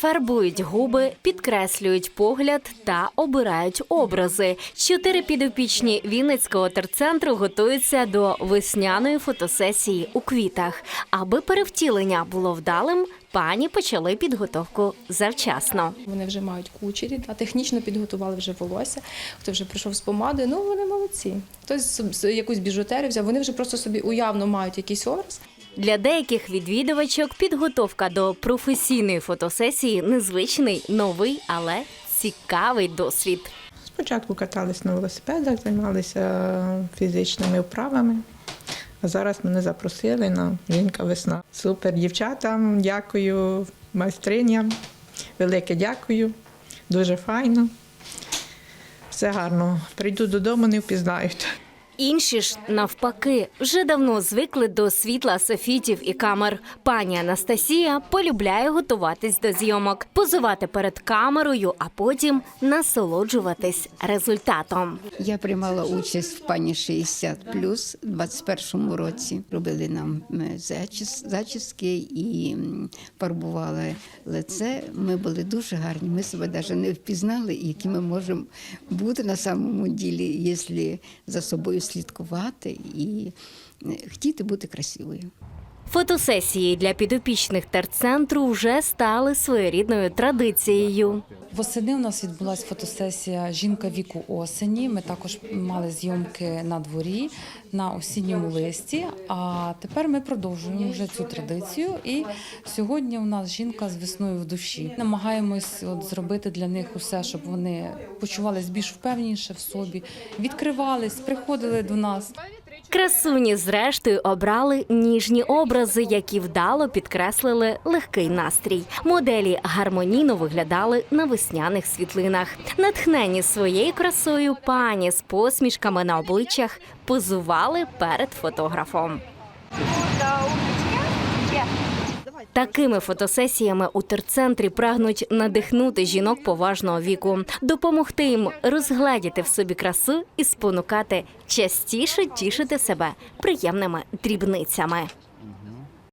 фарбують губи, підкреслюють погляд та обирають образи. Чотири підопічні Вінницького терцентру готуються до весняної фотосесії у квітах. Аби перевтілення було вдалим, пані почали підготовку завчасно. Вони вже мають кучері, а технічно підготували вже волосся. Хто вже прийшов з помадою, ну вони молодці. Хтось якусь біжутерію взяв. Вони вже просто собі уявно мають якийсь образ. Для деяких відвідувачок підготовка до професійної фотосесії незвичний, новий, але цікавий досвід. Спочатку катались на велосипедах, займалися фізичними вправами. А зараз мене запросили на жінка весна. Супер дівчатам, дякую майстриням. Велике дякую. Дуже файно. Все гарно. Прийду додому, не впізнають. Інші ж навпаки вже давно звикли до світла софітів і камер. Пані Анастасія полюбляє готуватись до зйомок, позувати перед камерою, а потім насолоджуватись результатом. Я приймала участь в пані 60 плюс у 21-му році. Робили нам зачіс- зачіски і фарбували лице. Ми були дуже гарні. Ми себе навіть не впізнали, які ми можемо бути на самому ділі, якщо за собою слідкувати і е, хотіти бути красивою. Фотосесії для підопічних терцентру вже стали своєрідною традицією. Восени у нас відбулася фотосесія Жінка віку осені. Ми також мали зйомки на дворі на осінньому листі. А тепер ми продовжуємо вже цю традицію. І сьогодні у нас жінка з весною в душі. Намагаємось от зробити для них усе, щоб вони почувались більш впевніше в собі, відкривались, приходили до нас. Красуні, зрештою, обрали ніжні образи, які вдало підкреслили легкий настрій. Моделі гармонійно виглядали на весняних світлинах. Натхнені своєю красою пані з посмішками на обличчях позували перед фотографом. Такими фотосесіями у терцентрі прагнуть надихнути жінок поважного віку, допомогти їм розгледіти в собі красу і спонукати частіше тішити себе приємними дрібницями.